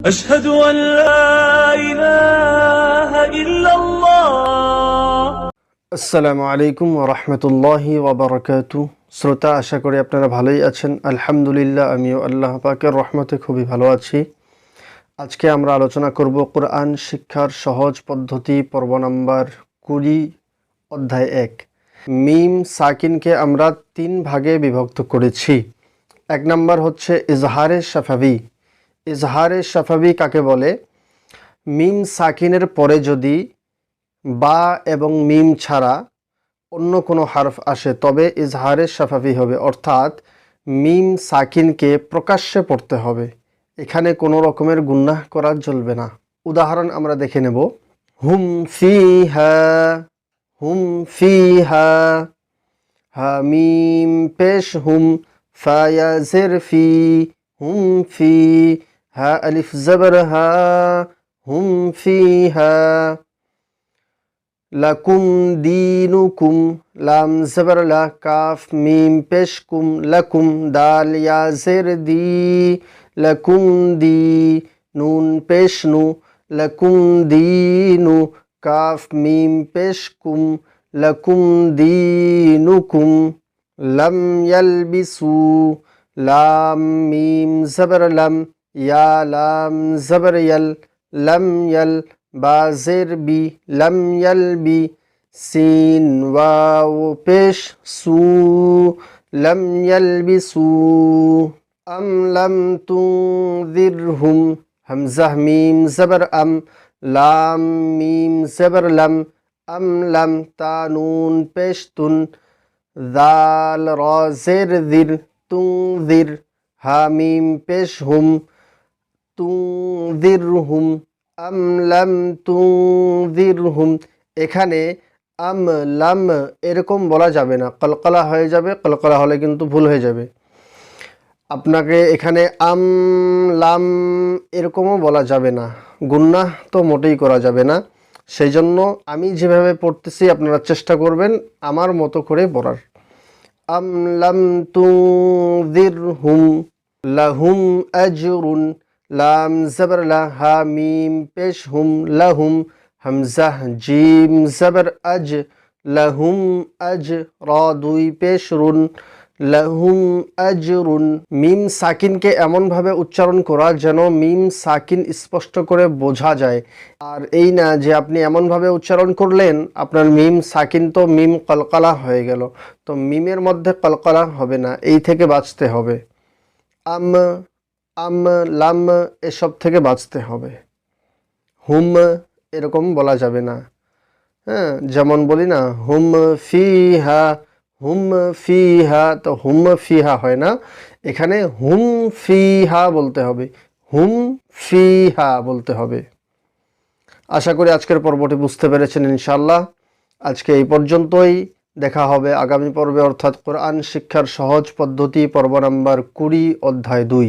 أشهد أن لا إله إلا الله আসসালামু আলাইকুম রহমতুল্লাহি ওবরাকাতু শ্রোতা আশা করি আপনারা ভালোই আছেন আলহামদুলিল্লাহ আমিও আল্লাহ পাকের রহমতে খুবই ভালো আছি আজকে আমরা আলোচনা করব কোরআন শিক্ষার সহজ পদ্ধতি পর্ব নাম্বার কুড়ি অধ্যায় এক মিম সাকিনকে আমরা তিন ভাগে বিভক্ত করেছি এক নাম্বার হচ্ছে ইজহারে সাফাবি ইজহারে সাফাবি কাকে বলে? মিম সাকিনের পরে যদি বা এবং মিম ছাড়া অন্য কোনো হারফ আসে, তবে ইজহারে সাফাফি হবে। অর্থাৎ মিম সাকিনকে প্রকাশ্যে পড়তে হবে। এখানে কোনো রকমের গুন্নাহ করা চলবে না। উদাহরণ আমরা দেখে নেব। হুম ফি হুম ফি হা মিম পেশ হুম ফায়াজের ফি, হুম ফি হা আলিফ জবর হা হুম ফি হা লকুম দীনুকুম লাম জবর লা কাফ মিম পেশ কুম লকুম দাল ইয়া জের দি লকুম দি নুন পেশ নু লকুম দীনু কাফ মিম পেশ কুম লকুম দীনুকুম লম ইয়ালবিসু ইয়া লাম জবর ইয়াল, লম ইয়াল বাজের বি, লম ইয়ালবি সিন ওয়াও পেশ সু, লম ইয়ালবিসু আম লম তুযিরহুম হামজাহ মিম জবর আম, লাম মিম জবর লম, আম লম তানুন পেশ তুন, দাল রজের দির তুযির হামিম পেশ হুম তুযিরহুম আম লাম তুযিরহুম এখানে আম লাম এরকম বলা যাবে না। কলকলা হয়ে যাবে, কলকলা হলে কিন্তু ভুল হয়ে যাবে। আপনাকে এখানে আম লাম এরকমও বলা যাবে না। গুন্নাহ তো মোটেই করা যাবে না। সেই জন্য আমি যেভাবে পড়তেছি, আপনারা চেষ্টা করবেন আমার মতো করে পড়ার। আম লাম তুযিরহুম লাহুম আজরুন। লাম জবর লা হা মিম পেশ হুম লাহুম, হামজাহ জিম জবর আজ, লাহুম আজ র দুই পেশ রুন, লাহুম আজরুন মিম সাকিনকে এমনভাবে উচ্চারণ করা যেন মিম সাকিন স্পষ্ট করে বোঝা যায়। আর এই না যে আপনি এমনভাবে উচ্চারণ করলেন, আপনার মিম সাকিন তো মিম কলকলা হয়ে গেল। তো মিমের মধ্যে কলকলা হবে না, এই থেকে বাঁচতে হবে। আম আম, লাম এসব থেকে বাঁচতে হবে। হুম এরকম বলা যাবে না। হ্যাঁ যেমন বলি না, হুম ফি হা হুম ফি হা তো হুম ফি হা হয় না। এখানে হুম ফি হা বলতে হবে। হুম ফি হা বলতে হবে। আশা করি আজকের পর্বটি বুঝতে পেরেছেন ইনশাল্লাহ আজকে এই পর্যন্তই। দেখা হবে আগামী পর্বে, অর্থাৎ কোরআন শিক্ষার সহজ পদ্ধতি, পর্ব নাম্বার কুড়ি, অধ্যায় দুই।